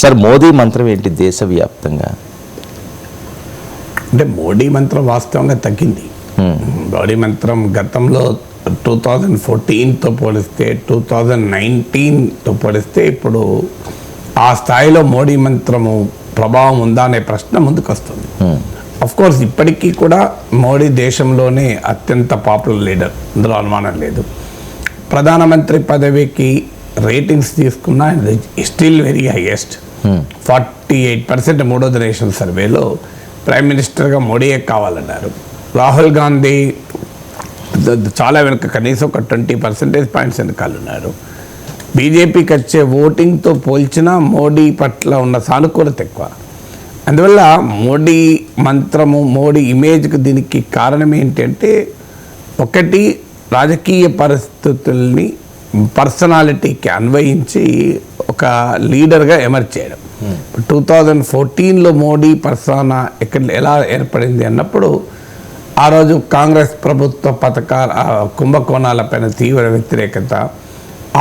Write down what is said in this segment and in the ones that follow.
Sir Modi మంత్రం ఏంటి దేశవ్యాప్తంగా? అంటే మోడీ మంత్రం వాస్తవంగా తగ్గింది. మోడీ మంత్రం గతంలో టూ థౌజండ్ ఫోర్టీన్తో పోలిస్తే టూ థౌజండ్ నైన్టీన్తో పోలిస్తే ఇప్పుడు ఆ స్థాయిలో మోడీ మంత్రము ప్రభావం ఉందా అనే ప్రశ్న ముందుకు వస్తుంది కోర్స్ ఇప్పటికీ కూడా మోడీ దేశంలోనే అత్యంత పాపులర్ లీడర్ ఇందులో అనుమానం లేదు. ప్రధానమంత్రి పదవికి రేటింగ్స్ తీసుకున్న still very highest forty eight percent మూడో జనరేషన్ సర్వేలో ప్రైమ్ మినిస్టర్గా మోడీయే కావాలన్నారు. రాహుల్ గాంధీ చాలా వెనుక కనీసం ఒక ట్వంటీ పర్సెంటేజ్ పాయింట్స్ వెనకాలన్నారు. బీజేపీకి వచ్చే ఓటింగ్తో పోల్చినా మోడీ పట్ల ఉన్న సానుకూలత ఎక్కువ. అందువల్ల మోడీ మంత్రము మోడీ ఇమేజ్కి దీనికి కారణం ఏంటంటే ఒకటి రాజకీయ పరిస్థితుల్ని పర్సనాలిటీకి అన్వయించి ఒక లీడర్గా ఎమర్జ్ చేయడం. టూ థౌజండ్ ఫోర్టీన్లో మోడీ పర్సనా ఎక్కడ ఎలా ఏర్పడింది అన్నప్పుడు ఆ రోజు కాంగ్రెస్ ప్రభుత్వ పథకాల కుంభకోణాలపైన తీవ్ర వ్యతిరేకత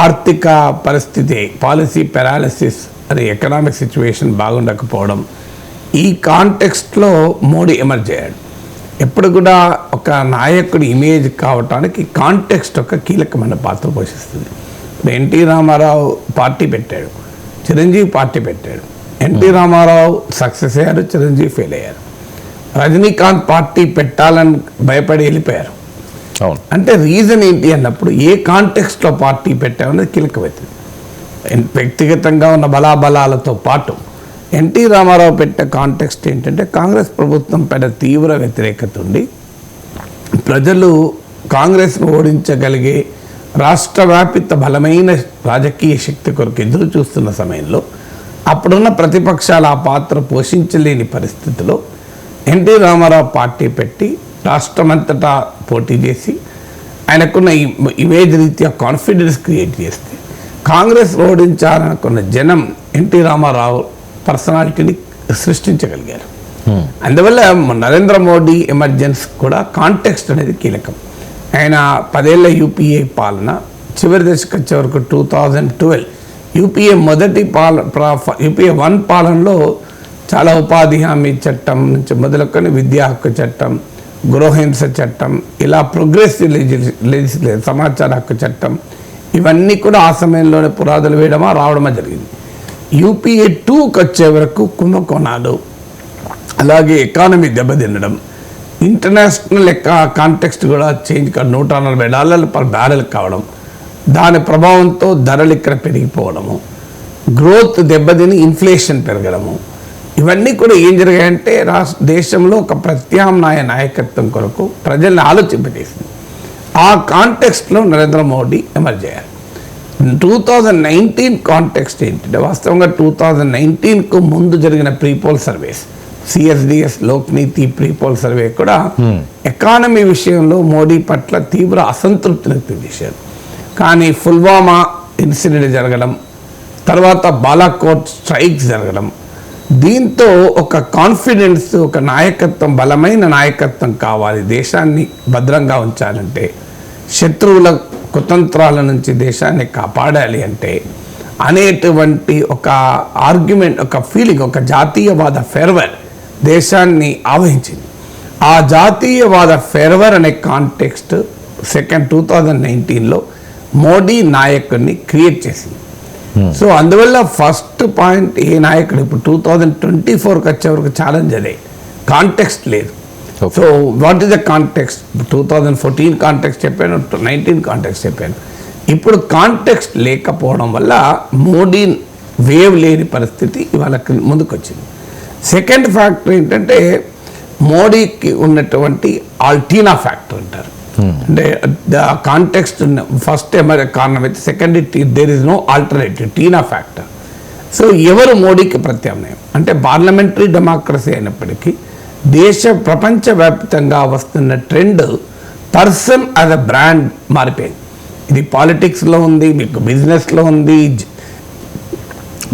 ఆర్థిక పరిస్థితి పాలసీ పెరాలిసిస్ అనే ఎకనామిక్ సిచ్యువేషన్ బాగుండకపోవడం ఈ కాంటెక్స్ట్లో మోడీ ఎమర్జ్ అయ్యాడు. ఎప్పుడు కూడా ఒక నాయకుడి ఇమేజ్ కావటానికి కాంటెక్స్ట్ ఒక కీలకమైన పాత్ర పోషిస్తుంది. ఎన్టీ రామారావు పార్టీ పెట్టాడు. చిరంజీవి పార్టీ పెట్టాడు. ఎన్టీ రామారావు సక్సెస్ అయ్యారు చిరంజీవి ఫెయిల్ అయ్యారు. రజనీకాంత్ పార్టీ పెట్టాలని భయపడి వెళ్ళిపోయారు. అంటే రీజన్ ఏంటి అన్నప్పుడు ఏ కాంటెక్స్ట్లో పార్టీ పెట్టామనేది కీలకమవుతుంది ఎన్- వ్యక్తిగతంగా ఉన్న బలాబలాలతో పాటు ఎన్టీ రామారావు పెట్టే కాంటెక్స్ట్ ఏంటంటే కాంగ్రెస్ ప్రభుత్వం పైన తీవ్ర వ్యతిరేకత ఉండి ప్రజలు కాంగ్రెస్ను ఓడించగలిగే రాష్ట్ర వ్యాపిత బలమైన రాజకీయ శక్తి కొరకు ఎదురు చూస్తున్న సమయంలో అప్పుడున్న ప్రతిపక్షాలు ఆ పాత్ర పోషించలేని పరిస్థితిలో ఎన్టీ రామారావు పార్టీ పెట్టి రాష్ట్రమంతటా పోటీ చేసి ఆయనకున్న ఇమేజ్ రీత్యా కాన్ఫిడెన్స్ క్రియేట్ చేస్తే కాంగ్రెస్ ఓడించాలనుకున్న జనం ఎన్టీ రామారావు పర్సనాలిటీని సృష్టించగలిగారు. అందువల్ల నరేంద్ర మోడీ ఎమర్జెన్స్ కూడా కాంటెక్స్ట్ అనేది కీలకం. ఆయన పదేళ్ళ యూపీఏ పాలన చివరి దశకు వచ్చే వరకు టూ థౌజండ్ ట్వెల్వ్ యూపీఏ మొదటి పాల యూపీఏ వన్ పాలనలో చాలా ఉపాధి హామీ చట్టం నుంచి మొదలుకొని విద్యా హక్కు చట్టం గృహహింస చట్టం ఇలా ప్రోగ్రెసివ్ లెజిస్లే సమాచార హక్కు చట్టం ఇవన్నీ కూడా ఆ సమయంలోనే పురాదులు వేయడమా రావడమా జరిగింది. యూపీఏ టూకి వచ్చే వరకు కుంభకోణాలు అలాగే ఎకానమీ దెబ్బతినడం ఇంటర్నేషనల్ కాంటెక్స్ట్ కూడా చేంజ్ నూట నలభై డాలర్లు పర్ బ్యారెల్ కావడం దాని ప్రభావంతో ధరలు ఇక్కడ పెరిగిపోవడము గ్రోత్ దెబ్బతిని ఇన్ఫ్లేషన్ పెరగడము ఇవన్నీ కూడా ఏం జరిగాయంటే రాష్ట్ర దేశంలో ఒక ప్రత్యామ్నాయ నాయకత్వం కొరకు ప్రజల్ని ఆలోచింపజేసింది. ఆ కాంటెక్స్ట్లో నరేంద్ర మోడీ ఎమర్జ్ అయ్యారు. టూ థౌజండ్ నైన్టీన్ కాంటెక్స్ట్ ఏంటంటే వాస్తవంగా టూ థౌజండ్ నైన్టీన్కు ముందు జరిగిన prepoll surveys. CSDS Lokniti prepoll survey కూడా ఎకానమీ విషయంలో మోడీ పట్ల తీవ్ర అసంతృప్తిని వ్యక్తం చేశారు. కానీ పుల్వామా ఇన్సిడెంట్ జరగడం తర్వాత బాలాకోట్ స్ట్రైక్స్ జరగడం దీంతో ఒక కాన్ఫిడెన్స్ ఒక నాయకత్వం బలమైన నాయకత్వం కావాలి. దేశాన్ని భద్రంగా ఉంచాలంటే శత్రువుల కుతంత్రాల నుంచి దేశాన్ని కాపాడాలి అంటే అనేటువంటి ఒక ఆర్గ్యుమెంట్ ఒక ఫీలింగ్ ఒక జాతీయవాద ఫెర్వర్ దేశాన్ని ఆవహించింది. ఆ జాతీయవాద ఫెర్వర్ అనే కాంటెక్స్ట్ సెకండ్ టూ థౌజండ్ నైన్టీన్లో మోడీ నాయకుడిని క్రియేట్ చేసింది. సో అందువల్ల ఫస్ట్ పాయింట్ ఏ నాయకుడు ఇప్పుడు టూ థౌజండ్ ట్వంటీ ఫోర్కి వచ్చే వరకు ఛాలెంజ్ అదే. కాంటెక్స్ట్ లేదు. So what is the context? Two thousand fourteen context చెప్పాను నైన్టీన్ కాంటెక్స్ట్ చెప్పాను. ఇప్పుడు కాంటెక్స్ట్ లేకపోవడం వల్ల మోడీ వేవ్ లేని పరిస్థితి ఇవాళ ముందుకు వచ్చింది సెకండ్ ఫ్యాక్టర్ ఏంటంటే మోడీకి ఉన్నటువంటి ఆల్టీనా ఫ్యాక్టర్ అంటారు. అంటే ద కాంటెక్స్ట్ ఫస్ట్ ఎమర్ కారణం అయితే second there is no alternative TINA factor. So ఎవరు మోడీకి ప్రత్యామ్నాయం? అంటే పార్లమెంటరీ డెమోక్రసీ అయినప్పటికీ దేశ ప్రపంచవ్యాప్తంగా వస్తున్న trend person as a brand మారిపోయింది. ఇది పాలిటిక్స్లో ఉంది మీకు బిజినెస్లో ఉంది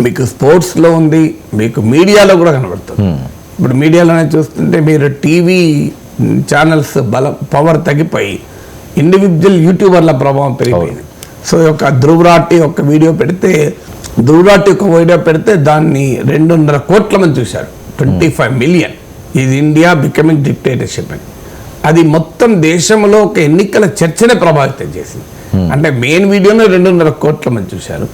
మీకు స్పోర్ట్స్లో ఉంది మీకు మీడియాలో కూడా కనబడుతుంది. ఇప్పుడు మీడియాలోనే చూస్తుంటే మీరు టీవీ ఛానల్స్ బలం పవర్ తగ్గిపోయి ఇండివిజువల్ యూట్యూబర్ల ప్రభావం పెరిగిపోయింది. సో ఒక ధ్రువరాటి ఒక వీడియో పెడితే దూరాటి ఒక వీడియో పెడితే దాన్ని రెండున్నర కోట్ల మంది చూశారు. ట్వంటీ ఫైవ్ మిలియన్ ఇది ఇండియా బికమింగ్ డిక్టేటర్షిప్ అని. అది మొత్తం దేశంలో ఒక ఎన్నికల చర్చనే ప్రభావితం చేసింది. అంటే మెయిన్ వీడియోనే రెండున్నర కోట్ల మంది చూశారు.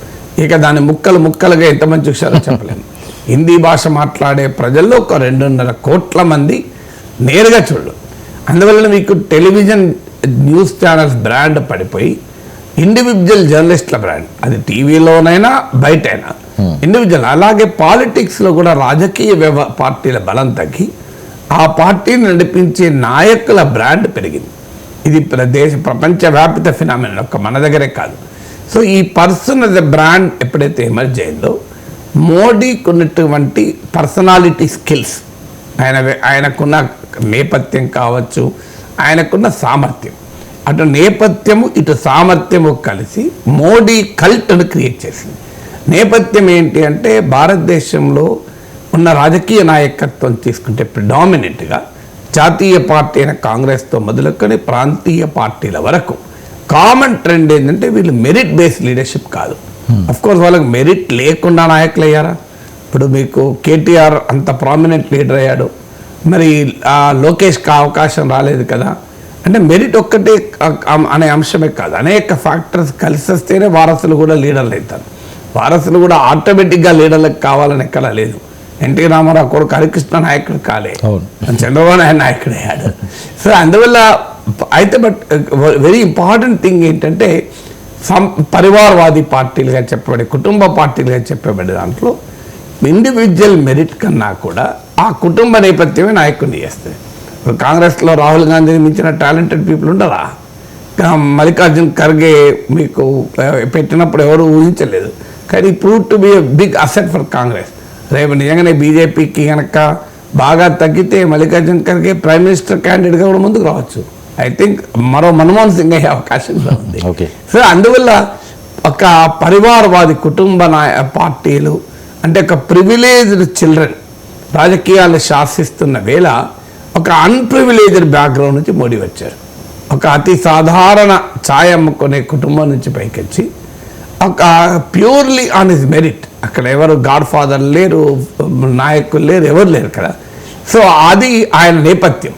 ఇక దాని ముక్కలు ముక్కలుగా ఎంతమంది చూశారో చెప్పలేము హిందీ భాష మాట్లాడే ప్రజల్లో ఒక రెండున్నర కోట్ల మంది నేరుగా చూడరు. అందువలన మీకు టెలివిజన్ న్యూస్ ఛానల్స్ బ్రాండ్ పడిపోయి ఇండివిజువల్ జర్నలిస్ట్ల బ్రాండ్ అది టీవీలోనైనా బయటైనా. ఇండివిజువల్ అలాగే పాలిటిక్స్లో కూడా రాజకీయ వ్యవ పార్టీల బలం తగ్గి ఆ పార్టీని నడిపించే నాయకుల బ్రాండ్ పెరిగింది. ఇది ప్రదేశ ప్రపంచవ్యాప్త ఫినామినల్ ఒక్క మన దగ్గరే కాదు. సో ఈ పర్సన్ ద బ్రాండ్ ఎప్పుడైతే ఎమర్జ్ అయిందో మోడీకి ఉన్నటువంటి పర్సనాలిటీ స్కిల్స్ ఆయన ఆయనకున్న నేపథ్యం కావచ్చు ఆయనకున్న సామర్థ్యం. అటు నేపథ్యము ఇటు సామర్థ్యము కలిసి మోడీ కల్ట్ను క్రియేట్ చేసింది. నేపథ్యం ఏంటి అంటే భారతదేశంలో ఉన్న రాజకీయ నాయకత్వం తీసుకుంటే ప్రిడామినెంట్గా జాతీయ పార్టీ అయిన కాంగ్రెస్తో మొదలుకొని ప్రాంతీయ పార్టీల వరకు కామన్ ట్రెండ్ ఏంటంటే వీళ్ళు మెరిట్ బేస్డ్ లీడర్షిప్ కాదు. కోర్స్ వాళ్ళకి మెరిట్ లేకుండా నాయకులు అయ్యారా? ఇప్పుడు మీకు కేటీఆర్ అంత ప్రామినెంట్ లీడర్ అయ్యాడు. మరి ఆ లోకేష్కి అవకాశం రాలేదు కదా. అంటే మెరిట్ ఒక్కటే అనే అంశమే కాదు. అనేక ఫ్యాక్టర్స్ కలిసి వస్తేనే వారసులు కూడా లీడర్లు అవుతారు. వారసులు కూడా ఆటోమేటిక్గా లీడర్లకు కావాలని ఎక్కడా లేదు. ఎన్టీ రామారావు కొడుకు హరికృష్ణ నాయకుడు కాలే. చంద్రబాబు నాయుడు నాయకుడు అయ్యాడు. సో అందువల్ల అయితే బట్ వెరీ ఇంపార్టెంట్ థింగ్ ఏంటంటే సం పరివారవాది పార్టీలుగా చెప్పబడే కుటుంబ పార్టీలుగా చెప్పబడే దాంట్లో ఇండివిజువల్ మెరిట్ కన్నా కూడా ఆ కుటుంబ నేపథ్యమే నాయకుడిని చేస్తుంది. ఇప్పుడు కాంగ్రెస్లో రాహుల్ గాంధీని మించిన టాలెంటెడ్ పీపుల్ ఉండరా? మల్లికార్జున్ ఖర్గే మీకు పెట్టినప్పుడు ఎవరు ఊహించలేదు. కానీ prove to be big asset for Congress. రేపు నిజంగానే బీజేపీకి కనుక బాగా తగ్గితే మల్లికార్జున్ ఖర్గే ప్రైమ్ మినిస్టర్ క్యాండిడేట్గా కూడా ముందుకు రావచ్చు. ఐ థింక్ మరో మన్మోహన్ సింగ్ అయ్యే అవకాశం కూడా ఉంది. ఓకే సో అందువల్ల ఒక పరివారవాది కుటుంబ నాయ పార్టీలు అంటే ఒక ప్రివిలేజ్డ్ చిల్డ్రన్ రాజకీయాలు శాసిస్తున్న వేళ ఒక అన్ప్రివిలేజ్డ్ బ్యాక్గ్రౌండ్ నుంచి మోడీ వచ్చారు. ఒక అతి సాధారణ ఛాయ్ అమ్ముకునే కుటుంబం నుంచి పైకొచ్చి ఒక ప్యూర్లీ ఆన్ హిస్ మెరిట్ అక్కడ ఎవరు గాడ్ ఫాదర్ లేరు నాయకులు లేరు ఎవరు లేరు ఇక్కడ సో అది ఆయన నేపథ్యం.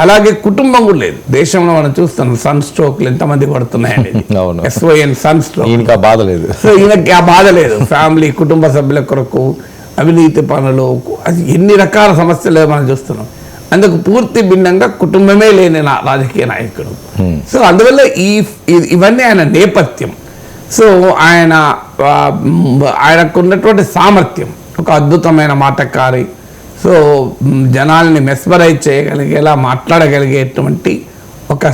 అలాగే కుటుంబం కూడా లేదు. దేశంలో మనం చూస్తున్నాం సన్ స్ట్రోక్లు ఎంతమంది పడుతున్నాయండి అవును. SON son stroke. ఈయనకి ఆ బాధ లేదు. సో ఈయనకి ఆ బాధ లేదు. ఫ్యామిలీ కుటుంబ సభ్యుల కొరకు అవినీతి పనులు అది ఎన్ని రకాల సమస్యలు మనం చూస్తున్నాం. అందుకు పూర్తి భిన్నంగా కుటుంబమే లేని నా రాజకీయ నాయకుడు. సో అందువల్ల ఈ ఇవన్నీ ఆయన నేపథ్యం. సో ఆయన ఆ, మ్, ఆయనకు ఉన్నటువంటి సామర్థ్యం ఒక అద్భుతమైన మాటకారి సో జనాల్ని మెస్మరైజ్ చేయగలిగేలా మాట్లాడగలిగేటువంటి ఒక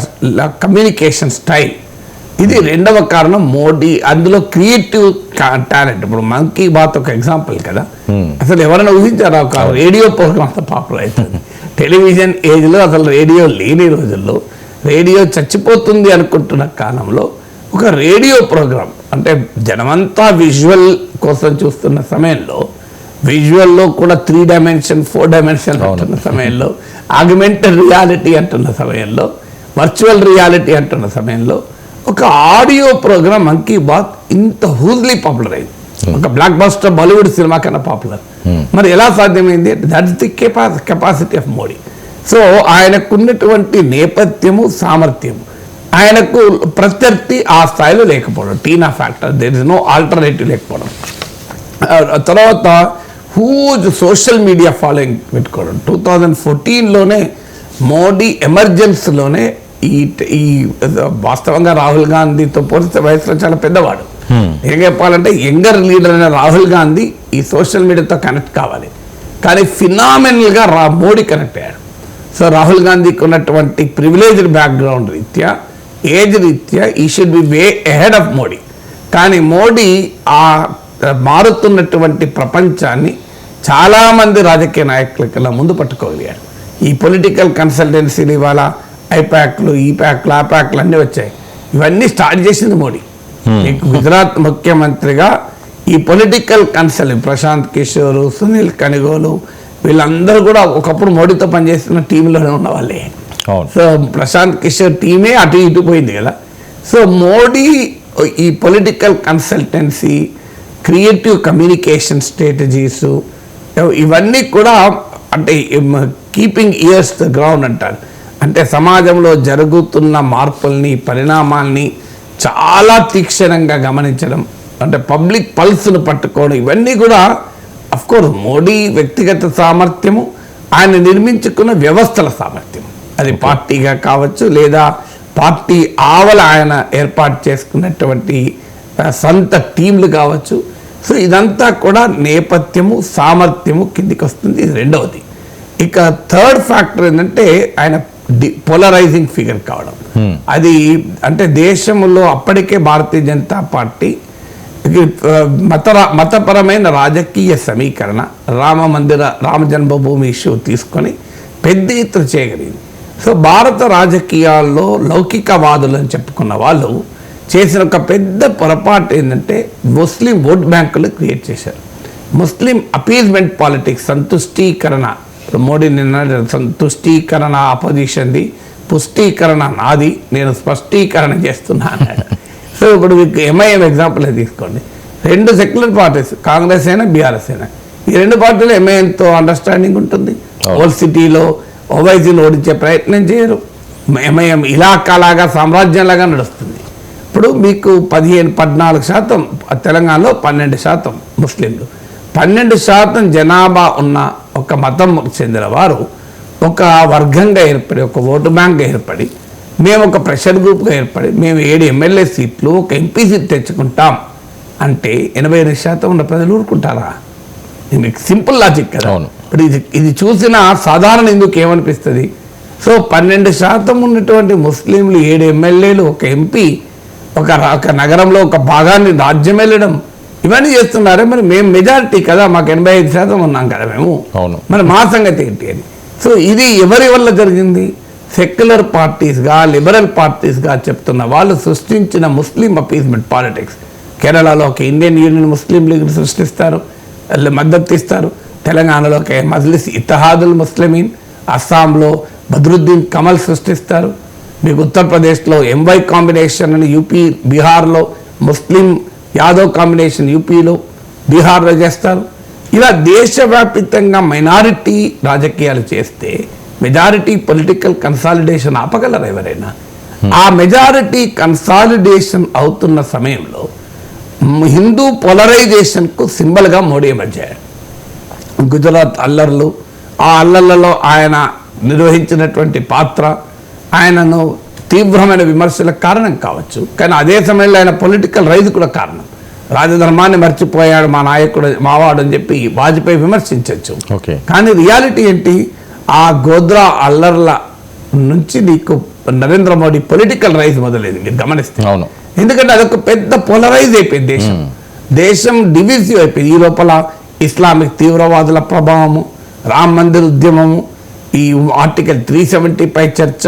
కమ్యూనికేషన్ స్టైల్. ఇది రెండవ కారణం మోడీ. అందులో క్రియేటివ్ టాలెంట్. ఇప్పుడు మంకీ బాత్ ఒక ఎగ్జాంపుల్ కదా. అసలు ఎవరైనా ఊహించారా? ఒక రేడియో ప్రోగ్రామ్ అంత పాపులర్ అవుతుంది టెలివిజన్ ఏజ్లో అసలు రేడియో లేని రోజుల్లో రేడియో చచ్చిపోతుంది అనుకుంటున్న కాలంలో ఒక రేడియో ప్రోగ్రామ్ అంటే జనమంతా విజువల్ కోసం చూస్తున్న సమయంలో విజువల్లో కూడా త్రీ డైమెన్షన్ ఫోర్ డైమెన్షన్ అంటున్న సమయంలో ఆగ్మెంటెడ్ రియాలిటీ అంటున్న సమయంలో వర్చువల్ రియాలిటీ అంటున్న సమయంలో ఒక ఆడియో ప్రోగ్రామ్ మంకీ బాత్ ఇంత హూజ్లీ పాపులర్ అయింది. ఒక బ్లాక్ బస్టర్ బాలీవుడ్ సినిమా కన్నా పాపులర్ మరి ఎలా సాధ్యమైంది? That's the capa capacity of Modi so ఆయనకున్నటువంటి నేపథ్యము సామర్థ్యము ఆయనకు ప్రత్యర్థి ఆ స్థాయిలో లేకపోవడం TINA factor there is no alternative లేకపోవడం. తర్వాత హూజ్ సోషల్ మీడియా ఫాలోయింగ్ పెట్టుకోవడం. టూ థౌజండ్ ఫోర్టీన్లోనే మోడీ ఎమర్జెన్సీలోనే ఈ ఈ వాస్తవంగా రాహుల్ గాంధీతో పోలిస్తే వయసులో చాలా పెద్దవాడు. ఏం చెప్పాలంటే యంగర్ లీడర్ అయిన రాహుల్ గాంధీ ఈ సోషల్ మీడియాతో కనెక్ట్ కావాలి. కానీ ఫినామినల్గా రా మోడీ కనెక్ట్ అయ్యాడు. సో రాహుల్ గాంధీకి ఉన్నటువంటి ప్రివిలేజ్డ్ బ్యాక్గ్రౌండ్ రీత్యా ఏజ్ రీత్యా he should be way ahead of Modi. కానీ మోడీ ఆ మారుతున్నటువంటి ప్రపంచాన్ని చాలామంది రాజకీయ నాయకులకల్లా ముందు పట్టుకోగలిగాడు ఈ పొలిటికల్ కన్సల్టెన్సీలు ఇవాళ ఐప్యాక్లు ఈ ప్యాక్లు ఆ ప్యాక్లు అన్నీ వచ్చాయి. ఇవన్నీ స్టార్ట్ చేసింది మోడీ. నీకు గుజరాత్ ముఖ్యమంత్రిగా ఈ పొలిటికల్ కన్సల్ట్ ప్రశాంత్ కిషోర్ సునీల్ కనిగోలు వీళ్ళందరూ కూడా ఒకప్పుడు మోడీతో పనిచేస్తున్న టీంలోనే ఉన్న వాళ్ళే అవును. సో ప్రశాంత్ కిషోర్ టీమే అటు ఇటు పోయింది కదా. సో మోడీ ఈ political consultancy creative communication strategies ఇవన్నీ కూడా అంటే కీపింగ్ ఇయర్స్ ద గ్రౌండ్ అంటారు. అంటే సమాజంలో జరుగుతున్న మార్పుల్ని పరిణామాల్ని చాలా తీక్షణంగా గమనించడం అంటే పబ్లిక్ పల్స్ను పట్టుకోవడం ఇవన్నీ కూడా కోర్స్ మోడీ వ్యక్తిగత సామర్థ్యము ఆయన నిర్మించుకున్న వ్యవస్థల సామర్థ్యం అది పార్టీగా కావచ్చు లేదా పార్టీ ఆవల ఆయన ఏర్పాటు చేసుకున్నటువంటి సొంత టీంలు కావచ్చు సో ఇదంతా కూడా నేపథ్యము సామర్థ్యము కిందికి వస్తుంది ఇది రెండవది. ఇక థర్డ్ ఫ్యాక్టర్ ఏంటంటే ఆయన పోలరైజింగ్ ఫిగర్ కావడం. అది అంటే దేశంలో అప్పటికే భారతీయ జనతా పార్టీ మత మతపరమైన రాజకీయ సమీకరణ రామ మందిర రామ జన్మభూమి ఇష్యూ తీసుకొని పెద్ద ఎత్తున చేయగలిగింది సో భారత రాజకీయాల్లో లౌకికవాదులు అని చెప్పుకున్న వాళ్ళు చేసిన ఒక పెద్ద పొరపాటు ఏంటంటే ముస్లిం ఓట్ బ్యాంకులు క్రియేట్ చేశారు. ముస్లిం అపీజ్మెంట్ పాలిటిక్స్ సంతుష్టీకరణ. ఇప్పుడు మోడీ నిన్న సంతుష్టీకరణ ఆపోజిషన్ది పుష్టీకరణ నాది నేను స్పష్టీకరణ చేస్తున్నా అన్నాడు. సో ఇప్పుడు మీకు ఎంఐఎం ఎగ్జాంపుల్ తీసుకోండి. రెండు సెక్యులర్ పార్టీస్ కాంగ్రెస్ అయినా బీఆర్ఎస్ అయినా. ఈ రెండు పార్టీలు ఎంఐఎంతో అండర్స్టాండింగ్ ఉంటుంది. ఓల్డ్ సిటీలో ఓవైసీని ఓడించే ప్రయత్నం చేయరు. ఎంఐఎం ఇలాకాలాగా సామ్రాజ్యంలాగా నడుస్తుంది. ఇప్పుడు మీకు పదిహేను పద్నాలుగు శాతం తెలంగాణలో పన్నెండు శాతం ముస్లింలు. పన్నెండు శాతం జనాభా ఉన్న ఒక మతం చెందిన వారు ఒక వర్గంగా ఏర్పడి ఒక ఓటు బ్యాంక్ ఏర్పడి మేము ఒక ప్రెషర్ గ్రూప్గా ఏర్పడి మేము ఏడు ఎమ్మెల్యే సీట్లు ఒక ఎంపీ సీట్ తెచ్చుకుంటాం అంటే ఎనభై ఎనిమిది శాతం ఉన్న ప్రజలు ఊరుకుంటారా? మీకు సింపుల్ లాజిక్ కదా. అవును. ఇప్పుడు ఇది ఇది చూసిన సాధారణ ఎందుకు ఏమనిపిస్తుంది? సో పన్నెండు శాతం ఉన్నటువంటి ముస్లింలు ఏడు ఎమ్మెల్యేలు ఒక ఎంపీ ఒక ఒక నగరంలో ఒక భాగాన్ని రాజ్యం వెళ్ళడం. ఇవన్నీ చేస్తున్నారే మరి మేము మెజారిటీ కదా మాకు ఎనభై ఐదు శాతం ఉన్నాం కదా మేము. అవును. మరి మా సంగతి ఏంటి అని. సో ఇది ఎవరి వల్ల జరిగింది? సెక్యులర్ పార్టీస్గా లిబరల్ పార్టీస్గా చెప్తున్న వాళ్ళు సృష్టించిన ముస్లిం అపీస్మెంట్ పాలిటిక్స్. కేరళలో ఒక ఇండియన్ యూనియన్ ముస్లిం లీగ్ సృష్టిస్తారు వాళ్ళు మద్దతు ఇస్తారు. తెలంగాణలో ఒక మజ్లిస్ ఇత్తహాదుల్ ముస్లిమీన్ అస్సాంలో బద్రుద్దీన్ కమల్ సృష్టిస్తారు. మీకు ఉత్తరప్రదేశ్లో ఎంవై కాంబినేషన్ అని యూపీ బీహార్లో ముస్లిం యాదవ్ కాంబినేషన్ యూపీలో బీహార్లో చేస్తారు. ఇలా దేశవ్యాప్తంగా మైనారిటీ రాజకీయాలు చేస్తే మెజారిటీ పొలిటికల్ కన్సాలిడేషన్ ఆపగలరు ఎవరైనా? ఆ మెజారిటీ కన్సాలిడేషన్ అవుతున్న సమయంలో హిందూ పోలరైజేషన్కు సింబల్గా మోడీ ఎమర్జాడు గుజరాత్ అల్లర్లు ఆ అల్లర్లలో ఆయన నిర్వహించినటువంటి పాత్ర ఆయనను తీవ్రమైన విమర్శలకు కారణం కావచ్చు. కానీ అదే సమయంలో ఆయన పొలిటికల్ రైజ్ కూడా కారణం. రాజధర్మాన్ని మర్చిపోయాడు మా నాయకుడు మావాడు అని చెప్పి వాజ్పేయి విమర్శించవచ్చు ఓకే. కానీ రియాలిటీ ఏంటి? ఆ గోద్రా అల్లర్ల నుంచి నీకు నరేంద్ర మోడీ పొలిటికల్ రైజ్ మొదలైంది. మీరు గమనిస్తే. అవును. ఎందుకంటే అదొక పెద్ద పోలరైజ్ అయిపోయింది దేశం. దేశం డివిజివ్ అయిపోయింది. ఈ లోపల ఇస్లామిక్ తీవ్రవాదుల ప్రభావము రామ్ మందిర్ ఉద్యమము ఈ ఆర్టికల్ త్రీ పై చర్చ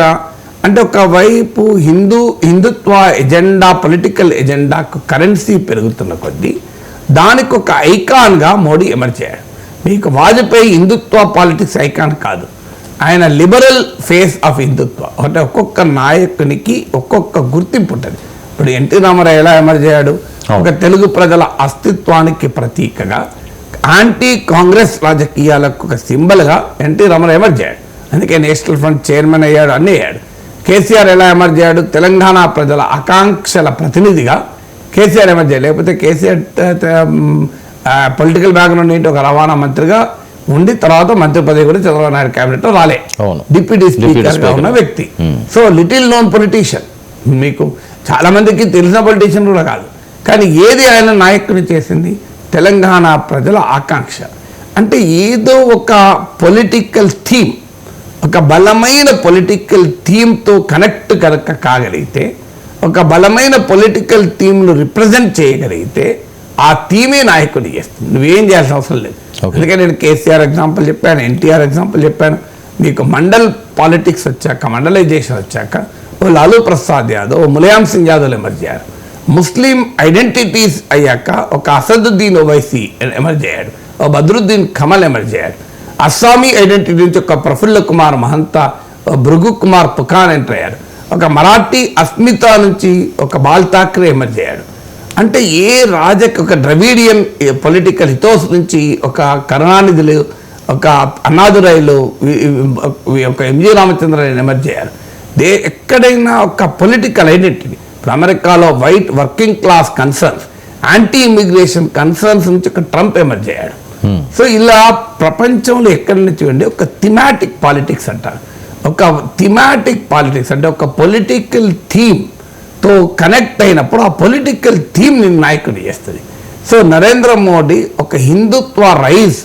అంటే ఒకవైపు హిందూ హిందుత్వ ఎజెండా పొలిటికల్ ఎజెండాకు కరెన్సీ పెరుగుతున్న కొద్దీ దానికి ఒక ఐకాన్గా మోడీ ఎమర్జ్ అయ్యాడు. మీకు వాజ్పేయి హిందుత్వ పాలిటిక్స్ ఐకాన్ కాదు. ఆయన లిబరల్ ఫేస్ ఆఫ్ హిందుత్వ. అంటే ఒక్కొక్క నాయకునికి ఒక్కొక్క గుర్తింపు ఉంటుంది. ఇప్పుడు ఎన్టీ రామారావు ఎలా ఎమర్జ్ అయ్యాడు? ఒక తెలుగు ప్రజల అస్తిత్వానికి ప్రతీకగా యాంటీ కాంగ్రెస్ రాజకీయాలకు ఒక సింబల్గా ఎన్టీ రామారావు ఎమర్జ్ అయ్యాడు. అందుకే నేషనల్ ఫ్రంట్ చైర్మన్ అయ్యాడు అన్నీ అయ్యాడు. కేసీఆర్ ఎలా ఎమర్జ్ అయ్యాడు? తెలంగాణ ప్రజల ఆకాంక్షల ప్రతినిధిగా కేసీఆర్ ఎమర్జ్ అయ్యాడు. లేకపోతే కేసీఆర్ పొలిటికల్ బ్యాక్గ్రౌండ్ ఏంటి? ఒక రవాణా మంత్రిగా ఉండి తర్వాత మంత్రి పదవి కూడా చంద్రబాబు నాయుడు క్యాబినెట్లో రాలే. Deputy speaker. speaker. ఉన్న వ్యక్తి. సో లిటిల్ నోన్ పొలిటీషియన్ మీకు చాలా మందికి తెలిసిన పొలిటీషియన్ కూడా కాదు. కానీ ఏది ఆయన నాయకుని చేసింది? తెలంగాణ ప్రజల ఆకాంక్ష. అంటే ఏదో ఒక పొలిటికల్ థీమ్ ఒక బలమైన పొలిటికల్ థీమ్తో కనెక్ట్ కనుక కాగలిగితే ఒక బలమైన పొలిటికల్ థీమ్ను రిప్రజెంట్ చేయగలిగితే ఆ థీమే నాయకుడు చేస్తుంది నువ్వేం చేయాల్సిన అవసరం లేదు. Okay. అందుకే నేను కేసీఆర్ ఎగ్జాంపుల్ చెప్పాను ఎన్టీఆర్ ఎగ్జాంపుల్ చెప్పాను. మీకు మండల్ పాలిటిక్స్ వచ్చాక మండలైజేషన్ వచ్చాక ఓ లాలూ ప్రసాద్ యాదవ్ ఓ ములాయం సింగ్ యాదవ్ ఎమర్జ్ అయ్యారు. ముస్లిం ఐడెంటిటీస్ అయ్యాక ఒక అసదుద్దీన్ ఓవైసీ ఎమర్జ్ అయ్యాడు. ఓ బద్రుద్దీన్ కమల్ ఎమర్జ్ అయ్యాడు. అస్సామీ ఐడెంటిటీ నుంచి ఒక ప్రఫుల్ల కుమార్ మహంత భృగు కుమార్ పుఖాన్ ఎంటర్ అయ్యాడు. ఒక మరాఠీ అస్మిత నుంచి ఒక బాల్ ఠాక్రే ఎమర్జ్ అయ్యాడు. అంటే ఏ రాజ ఒక ద్రవిడియన్ పొలిటికల్ హితోస్ నుంచి ఒక కరుణానిధులు ఒక అన్నాదురైలు ఒక ఎంజి రామచంద్రరాయలు ఎమర్జ్ అయ్యారు. దే ఎక్కడైనా ఒక పొలిటికల్ ఐడెంటిటీ ఇప్పుడు అమెరికాలో white working class concerns anti immigration concerns నుంచి ఒక ట్రంప్ ఎమర్జ్ అయ్యాడు. సో ఇలా ప్రపంచంలో ఎక్కడి నుంచి ఉండి ఒక థిమాటిక్ పాలిటిక్స్ అంటారు. ఒక థిమాటిక్ పాలిటిక్స్ అంటే ఒక పొలిటికల్ థీమ్తో కనెక్ట్ అయినప్పుడు ఆ పొలిటికల్ థీమ్ నేను నాయకుడు చేస్తుంది. సో నరేంద్ర మోడీ ఒక Hindutva rise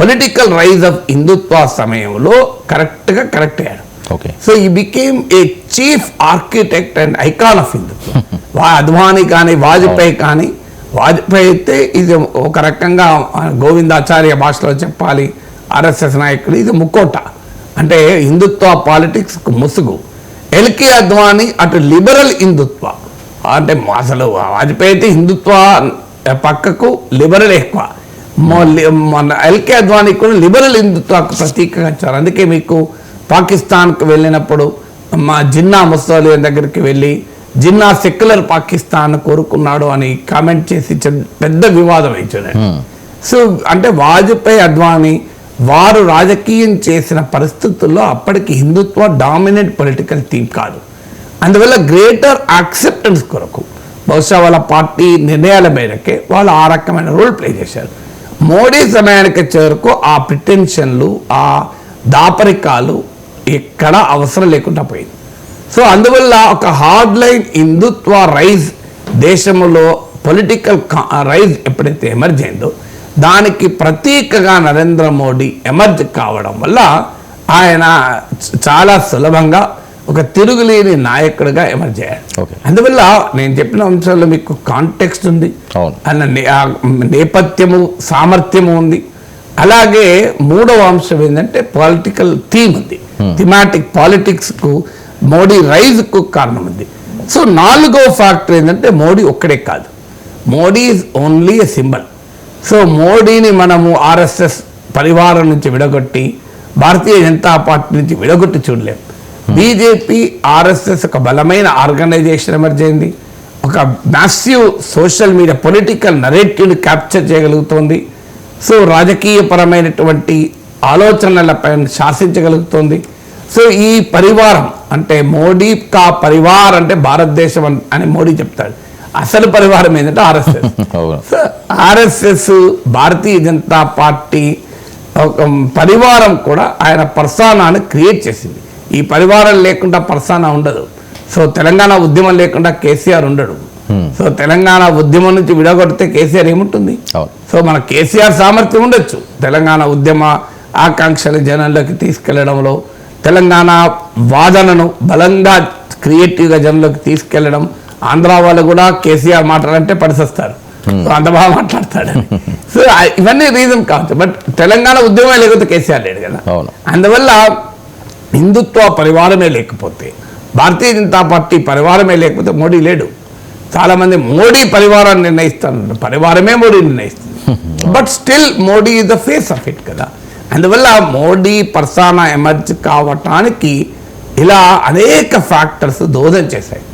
political rise of Hindutva సమయంలో కరెక్ట్గా కరెక్ట్ అయ్యాడు. Okay. So he became a chief architect and icon of హిందుత్వం అద్వానీ కానీ వాజ్పేయి కానీ వాజ్పేయి అయితే ఇది ఒక రకంగా గోవిందాచార్య భాషలో చెప్పాలి ఆర్ఎస్ఎస్ నాయకుడు ఇది ముక్కోట. అంటే హిందుత్వ పాలిటిక్స్ ముసుగు. ఎల్కే అద్వానీ అటు లిబరల్ హిందుత్వ. అంటే అసలు వాజ్పేయి అయితే హిందుత్వ పక్కకు లిబరల్ ఎక్కువ. మన ఎల్కే అద్వానీ కూడా లిబరల్ హిందుత్వకు ప్రతీకగా ఇచ్చారు అందుకే మీకు పాకిస్తాన్కు వెళ్ళినప్పుడు మా జిన్నా ముస్తోలియన్ దగ్గరికి వెళ్ళి జిన్నా సెక్యులర్ పాకిస్తాన్ కోరుకున్నాడు అని కామెంట్ చేసి పెద్ద వివాదం ఇచ్చాడు సో అంటే వాజ్పేయి అద్వానీ వారు రాజకీయం చేసిన పరిస్థితుల్లో అప్పటికి హిందుత్వ డామినెంట్ పొలిటికల్ థీమ్ కాదు. అందువల్ల గ్రేటర్ యాక్సెప్టెన్స్ కొరకు బహుశా వాళ్ళ పార్టీ నిర్ణయాల మేరకే వాళ్ళు ఆ రకమైన రోల్ ప్లే చేశారు. మోడీ సమయానికి చేరుకు ఆ ప్రిటెన్షన్లు ఆ దాపరికాలు ఎక్కడ అవసరం లేకుండా పోయింది. సో అందువల్ల ఒక హార్డ్ లైన్ హిందుత్వ రైజ్ దేశంలో పొలిటికల్ రైజ్ ఎప్పుడైతే ఎమర్జ్ అయిందో దానికి ప్రతీకగా నరేంద్ర మోడీ ఎమర్జ్ కావడం వల్ల ఆయన చాలా సులభంగా ఒక తిరుగులేని నాయకుడిగా ఎమర్జ్ అయ్యాడు. Okay. అందువల్ల నేను చెప్పిన అంశాల్లో మీకు కాంటెక్స్ట్ ఉంది. అన్న నేపథ్యము సామర్థ్యము ఉంది. అలాగే మూడవ అంశం ఏంటంటే పొలిటికల్ థీమ్ ఉంది. థిమాటిక్ పాలిటిక్స్కు మోడీ రైజ్కు కారణం ఉంది సో నాలుగో ఫ్యాక్టర్ ఏంటంటే మోడీ ఒక్కడే కాదు. Modi is only a symbol so మోడీని మనము ఆర్ఎస్ఎస్ పరివారం నుంచి విడగొట్టి భారతీయ జనతా పార్టీ నుంచి విడగొట్టి చూడలేం. బీజేపీ ఆర్ఎస్ఎస్ ఒక బలమైన ఆర్గనైజేషన్ ఎమర్జ్ అయింది. ఒక మ్యాసివ్ సోషల్ మీడియా పొలిటికల్ నరేటివ్ని క్యాప్చర్ చేయగలుగుతోంది. సో రాజకీయపరమైనటువంటి ఆలోచనలపై శాసించగలుగుతోంది. సో ఈ పరివారం అంటే మోడీ కా పరివార్ అంటే భారతదేశం అని- మోడీ చెప్తాడు. అసలు పరివారం ఏంటంటే RSS. So RSS Bharatiya Janata party ఒక పరివారం కూడా ఆయన పర్సానాను క్రియేట్ చేసింది. ఈ పరివారం లేకుండా పర్సానా ఉండదు. సో తెలంగాణ ఉద్యమం లేకుండా కేసీఆర్ ఉండడు. సో తెలంగాణ ఉద్యమం నుంచి విడగొడితే కేసీఆర్ ఏముంటుంది? సో మన కేసీఆర్ సామర్థ్యం ఉండొచ్చు. తెలంగాణ ఉద్యమ ఆకాంక్షలు జనంలోకి తీసుకెళ్ళడంలో తెలంగాణ వాదనను బలంగా క్రియేటివ్గా జనంలోకి తీసుకెళ్ళడం ఆంధ్ర వాళ్ళు కూడా కేసీఆర్ మాట్లాడాలంటే పడిసొస్తారు. అంత బాగా మాట్లాడతాడు సో ఇవన్నీ రీజన్ కావచ్చు. బట్ తెలంగాణ ఉద్యమం లేకపోతే కేసీఆర్ లేడు కదా. అందువల్ల హిందుత్వ పరివారమే లేకపోతే భారతీయ జనతా పార్టీ పరివారమే లేకపోతే మోడీ లేడు. చాలా మంది మోడీ పరివారాన్ని నిర్ణయిస్తాను పరివారమే మోడీ నిర్ణయిస్తుంది. But still Modi is the face of it కదా. అందువల్ల మోడీ పర్సానా ఎమర్జ్ కావటానికి ఇలా అనేక ఫ్యాక్టర్స్ దోదం చేశాయి.